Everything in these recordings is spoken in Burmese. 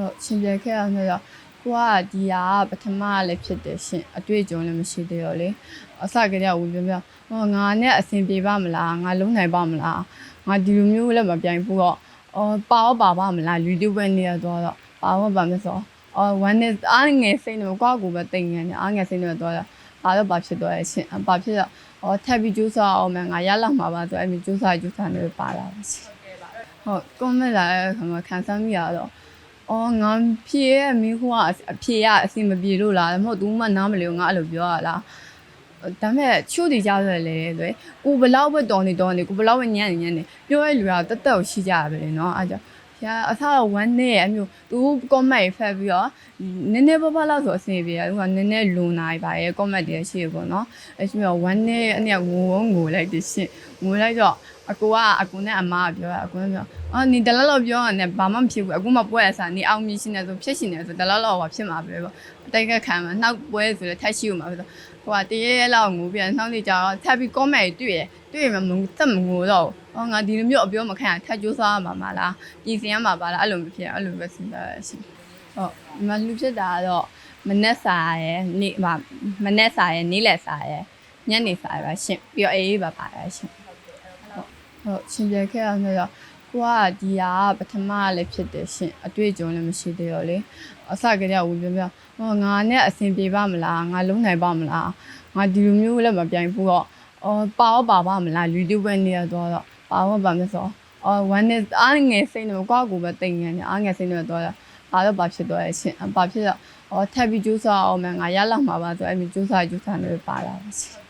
ဟုတ်ရှင်ပြခဲ့ရမယ်တော့ကိုကဒီဟာကပထမလည်းဖြစ်တယ်ရှင်အတွေ့အကြုံလည်းမရှိသေးတော့လေအစကတည်းကဝင်ပြပြဟောငါနဲ့အဆင်ပြေပါမလားငါလုံးနိုင်ပါမလားငါဒီလိုမျိုးလည်းမပြိုင်ဘူးတော့အော်ပါတော့ပါပါမလား YouTube ပဲနေရတော့တော့ပါတော့ပါမယ်ဆိုအော် one is အားငယ်စိတ်နေကိုကကိုပဲတိတ်ငယ်နေအားငယ်စိတ်နေတော့တော့ပါတော့ပါဖြစ်တော့ရဲ့ရှင်ပါဖြစ်တော့အော်ထပ်ပြီးကျူးစားအောင်မယ်ငါရလာမှာပါဆိုအဲ့ဒီကျူးစားကျူးစားနေပါလာပါရှင်ဟုတ်ကွန်မန့်လာတဲ့ခါမှာခံစားမိရတော့ အော်ငါဖြေရဲ့မင်းဟိုကအဖြေရအဆင်မပြေလို့လားမဟုတ်သူမှနားမလဲငါအဲ့လိုပြောရလားဒါပေမဲ့ချို့တီကြဆိုလေလေကိုဘလောက်ပဲတော်နေတော်နေကိုဘလောက်ပဲညံ့နေညံ့နေပြောရလူကတက်တက်ရှိကြရပဲလေနော်အဲ့ကြောင့်ရအစားတော့1နဲ့အမျိုးသူ comment ဖတ်ပြီးတော့နည်းနည်းပပလောက်ဆိုအဆင်ပြေတယ်သူကနည်းနည်းလွန်နိုင်ပါရဲ့ comment တွေရှိရပေါ့နော်အဲ့ရှိတော့1နဲ့အနည်းငိုငိုလိုက်တယ်ရှင်ငိုလိုက်တော့ အကူကအကူနဲ့အမကပြောတာအကူကပြောအော်နီတလားလောက်ပြောရတယ်ဘာမှမဖြစ်ဘူးအခုမှပွဲရစားနေအောင်မြင်ရှင်နေဆိုဖြစ်ရှင်နေဆိုတလားလောက်ဟောဖြစ်မှာပဲပေါ့အတိုက်ကခံမှာနောက်ပွဲဆိုလည်းထက်ရှိဦးမှာပဲဆိုဟိုကတရေလောက်ငိုပြန်နှောင်းနေကြတော့ထပ်ပြီး comment တွေ့ရတွေ့ရမှမသက်မငိုတော့အော်ငါဒီလိုမျိုးအပြောမခံရထက်ကြိုးစားရမှာမလားပြည်စင်ရမှာပါလားအဲ့လိုမဖြစ်အဲ့လိုပဲစဉ်းစားရရှင်ဟုတ်ဒီမှာလူဖြစ်တာကတော့မနက်စာရယ်နေ့မမနက်စာရယ်နေ့လယ်စာရယ်ညနေစာရယ်ပါရှင်ပြီးတော့အေးအေးပါပါရရှင် ဟုတ်ရှင်ပြခဲ့ရမယ်တော့ကိုကဒီဟာကပထမလည်းဖြစ်တယ်ရှင်အတွေ့အကြုံလည်းမရှိသေးတော့လေအစကတည်းကဝင်ပြပြဟောငါနဲ့အဆင်ပြေပါမလားငါလုံးနိုင်ပါမလားငါဒီလိုမျိုးလည်းမပြိုင်ဘူးတော့အော်ပါတော့ပါပါမလား YouTube ပဲနေရတော့တော့ပါတော့ပါမယ်ဆိုအော် one is အားငယ်စိတ်နေကိုကကိုပဲတိတ်ငယ်နေအားငယ်စိတ်နေတော့ပါတော့ပါဖြစ်တော့ရဲ့ရှင်ပါဖြစ်တော့အော်ထပ်ပြီးကျူးစားအောင်မယ်ငါရလာမှာပါဆိုအဲ့ဒီကျူးစားကျူးစားနေပါလာပါရှင်ဟု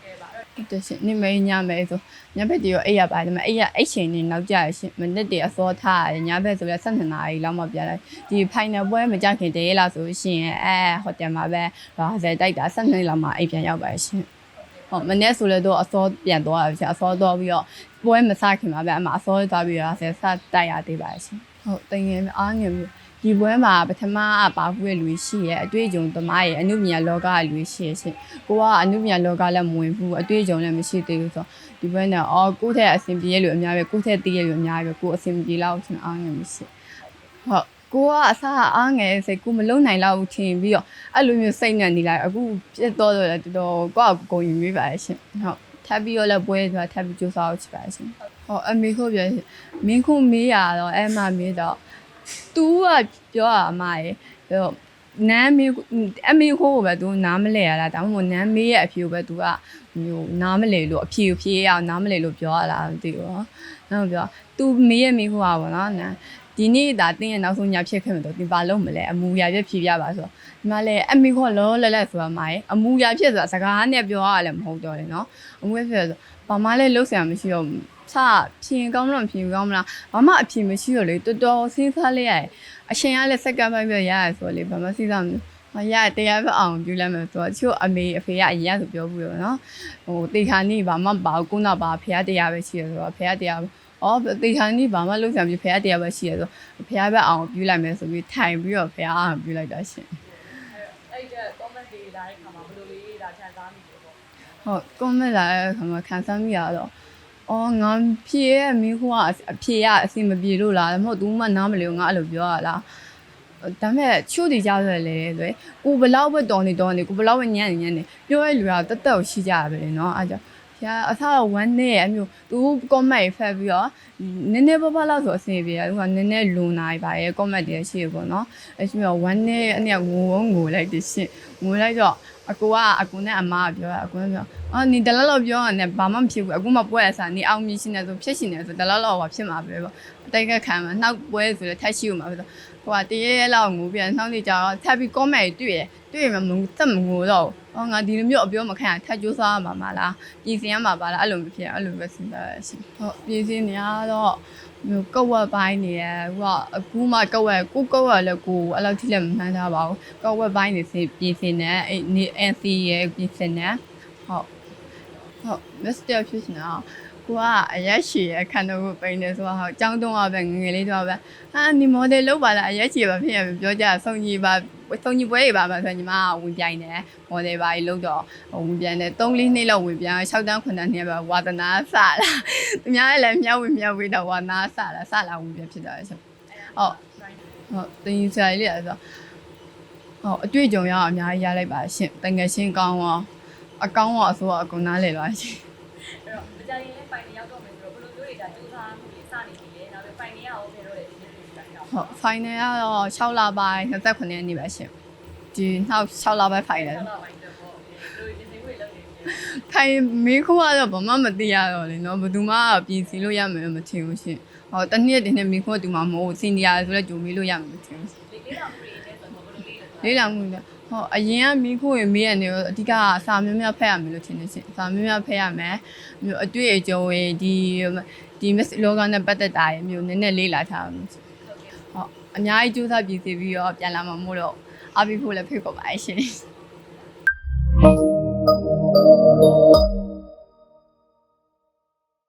တ်တယ်ရှင်နေမေးညမဲဆိုညဘက်တည်းရောအိပ်ရပါတယ်ဒါပေမဲ့အိပ်ရအိပ်ချိန်နေနောက်ကြရရှင်မနေ့တည်းအစောထားရတယ်ညဘက်ဆိုလဲ12နာရီလောက်မှပြန်လာဒီ final ပွဲမကြခင်တည်းလားဆိုရှင်အဲဟိုတယ်မှာပဲဟာဇယ်တိုက်တာ12နှစ်လောက်မှအိပ်ပြန်ရောက်ပါရှင် ဟုတ်မနေ့ဆိုလဲတော့အစောပြန်သွားရရှင်အစောတော့ပြီးတော့ပွဲမစခင်မှာပဲအမအစောသွားပြီးတော့ဆယ်ဆက်တိုက်ရသေးပါရှင်ဟုတ်တင်ငယ်အားငယ်မျိုးဒီပွဲမှာပထမအပါဘူးရဲ့လူရှိရဲ့အတွေ့အကြုံသမားရဲ့အနုမြညာလောကရဲ့လူရှိရဲ့ရှင်ကိုကအနုမြညာလောကလည်းမဝင်ဘူးအတွေ့အကြုံလည်းမရှိသေးဘူးဆိုတော့ဒီပွဲနဲ့အော်ကိုယ့်ထက်အဆင်ပြေရဲ့လူအများပဲကိုယ့်ထက်တည်ရဲ့လူအများပဲကိုယ်အဆင်ပြေလောက်ရှင်အားငယ်မရှိဟုတ် ကိုကအစားအားငယ်စိတ်ကိုမလုံနိုင်လောက်ဘူးထင်ပြီးတော့အဲ့လိုမျိုးစိတ်နဲ့နေလိုက်အခုပြတ်တော့တော့တော်တော်ကိုယ့်အကိုရင်မေးပါရဲ့ရှင်ဟုတ်ထပ်ပြီးတော့လည်းပွဲဆိုတာထပ်ပြီးကြိုးစားအောင်ချပါရဲ့ရှင်ဟုတ်အမေခုပြောမင်းခုမေးရတော့အဲ့မှမေးတော့ तू ကပြောရအမရေပြောတော့နမ်းမေးအမေခိုးကိုပဲ तू နားမလဲရလားဒါမှမဟုတ်နမ်းမေးရဲ့အဖြေကိုပဲ तू ကမျိုးနားမလဲလို့အဖြေကိုဖြေရအောင်နားမလဲလို့ပြောရလားမသိဘူးနော်နောက်ပြော तू မေးရဲ့မေးခိုးပါဘောနော်နမ်း ဒီနေ့ဒါတင်းရဲ့နောက်ဆုံးညာဖြစ်ခဲ့မှာတော့ဒီပါလုံးမလဲအမူအရာပြဖြေပြပါဆိုတော့ဒီမှာလေအမေခိုးလောလဲလဲဆိုတာမာရေအမူအရာဖြစ်ဆိုတာစကားနဲ့ပြောရလည်းမဟုတ်တော့လေနော်အမူအရာဖြစ်ဆိုဘာမှလည်းလုံးဆရာမရှိတော့စဖြင်ကောင်းမလားဖြင်ကောင်းမလားဘာမှအဖြေမရှိတော့လေတော်တော်စဉ်းစားလိုက်ရတယ်အရှင်ကလည်းစက္ကန့်ပိုင်းပြရရဆိုလေဘာမှစဉ်းစားမလို့မရတရားပဲအောင်ပြုလိုက်မယ်ဆိုတော့ချို့အမေအဖေကအရင်ကဆိုပြောဘူးရောနော်ဟိုတေခါနေဘာမှမပါဘူးကုနာပါဖေကတရားပဲရှိရဆိုတော့ဖေကတရား အော်တေခါနေဘာမှလုံးဆံပြီးဖေကတရားပဲရှိရဆိုဖေကပဲအောင်ပြုလိုက်မယ်ဆိုပြီးထိုင်ပြီးတော့ဖေကအောင်ပြုလိုက်တာရှင်အဲ့ဒီ comment တွေလာတဲ့ခါမှာဘယ်လိုလေးဒါခြံစားမိလဲပေါ့ဟုတ်ကွန်မန့်လာတဲ့ခါမှာခံစားမိရတော့အော်ငါဖြေရဲ့မင်းဟိုကအဖြေရအဆင်မပြေလို့လားမဟုတ်သူမှနားမလဲငါအဲ့လိုပြောရလားဒါပေမဲ့ချို့တီကြဆိုလေလေကိုဘလောက်ပဲတော်နေတော်နေကိုဘလောက်ပဲညံ့နေညံ့နေပြောရလူကတက်တက်ရှိကြရပဲလေနော်အဲ့ကြောင့် ရအစားတော့1နဲ့အမျိုးသူ comment ဖတ်ပြီးတော့နည်းနည်းပပလောက်ဆိုအဆင်ပြေတယ်သူကနည်းနည်းလွန်နိုင်ပါရဲ့ comment တွေရှိရပေါ့နော်အဲ့ရှိတော့1နဲ့အနည်းငိုငိုလိုက်တယ်ရှင်ငိုလိုက်တော့အကူကအကူနဲ့အမကပြောတာအကူကပြောအော်နီတလားလောက်ပြောရတယ်ဘာမှမဖြစ်ဘူးအခုမှပွဲရစားနေအောင်မြင်ရှင်နေဆိုဖြစ်ရှင်နေဆိုတလားလောက်ဟောဖြစ်မှာပဲပေါ့အတိုက်ကခံမှာနောက်ပွဲဆိုလည်းထက်ရှိဦးမှာပဲဆိုဟိုကတရေလောက်ငိုပြန်နှောင်းနေကြတော့ထပ်ပြီး comment တွေ့ရတွေ့ရမှမသက်မငိုတော့ အော်ငါဒီလိုမျိုးအပြောမခံရထက်ကြိုးစားရမှာမလားပြည်စင်ရမှာပါလားအဲ့လိုမဖြစ်အဲ့လိုပဲစဉ်းစားရရှင်ဟုတ်ပြည်စင်နေရတော့မျိုးကောက်ဝက်ပိုင်းနေရဟိုကအခုမှကောက်ဝက်ကိုကောက်ဝက်လည်းကိုအဲ့လောက်ထိလည်းမမှန်းထားပါဘူးကောက်ဝက်ပိုင်းနေစပြည်စင်နေအဲ့နေ NC ရဲ့ပြည်စင်နေဟုတ်ဟုတ် Mr. Fusion อ่ะ ကိုကအရက်ရှည်ရခန္ဓာကိုယ်ပိန်နေဆိုတော့အကြောင်းတုံးကပဲငငယ်လေးတော့ပဲဟာဒီမော်ဒယ်လောက်ပါလားအရက်ရှည်ပါဖြစ်ရပြောကြဆုံးကြီးပါဆုံးကြီးပွဲတွေပါမှာဆိုညီမကဝင်ပြိုင်တယ်မော်ဒယ်ပါကြီးလောက်တော့ဝင်ပြိုင်တယ်3လေးနှစ်လောက်ဝင်ပြိုင်6တန်း9တန်းနှစ်ပဲဝါသနာစလာသူများလည်းမြောက်ဝင်မြောက်ဝေးတော့ဝါနာစလာစလာဝင်ပြဖြစ်တော့ဆိုဟုတ်ဟဟုတ်တင်ယူဆရာကြီးလေးအဲ့ဆိုဟုတ်အတွေ့အကြုံရအောင်အများကြီးရလိုက်ပါရှင်တငယ်ချင်းကောင်းရောအကောင်းရောအဆိုတော့အကုန်နားလည်ပါရှင် ကြိုးစားမှုတွေစနေပြီလေနောက်ပြီးပိုင်နေရအောင်ဘယ်လိုလဲဒီလိုတွေတိုင်တော့ဟုတ် final ကတော့6လပိုင်း29ရက်နေ့ပါရှင်ဒီနောက်6လပိုင်း final ဆောက်တော့ပိုင်းတော့ပေါ့ဘယ်လိုဒီစိတ်ဝင်လုပ်နေလဲခိုင်မေးခွန်းကတော့ဘာမှမသိရတော့လေနော်ဘယ်သူမှပြင်စီလို့ရမယ်မထင်ဘူးရှင်ဟောတနည်းတည်းနဲ့မေးခွန်းတူမှာမဟုတ်စီနီယာဆိုလဲကြုံမေးလို့ရမယ်မထင်ဘူးလေလေးတော်မှုတွေနဲ့ဆိုတော့ဘယ်လိုလေးလဲလေးလောင်မှုလေ ဟောအရင်ကမိခိုးရင်မေးရတယ်အဓိကစာများများဖတ်ရမယ်လို့ထင်နေရှင်စာများများဖတ်ရမယ်မျိုးအတွေ့အကြုံတွေဒီဒီ mess လောကနဲ့ပတ်သက်တာရမျိုးနည်းနည်းလေးလာထားအောင်ရှင်ဟုတ်ကဲ့ဟောအများကြီးစူးစမ်းပြင်ဆင်ပြီးတော့ပြန်လာမှာမို့တော့အားပေးဖို့လည်းဖိတ်ခေါ်ပါရှင်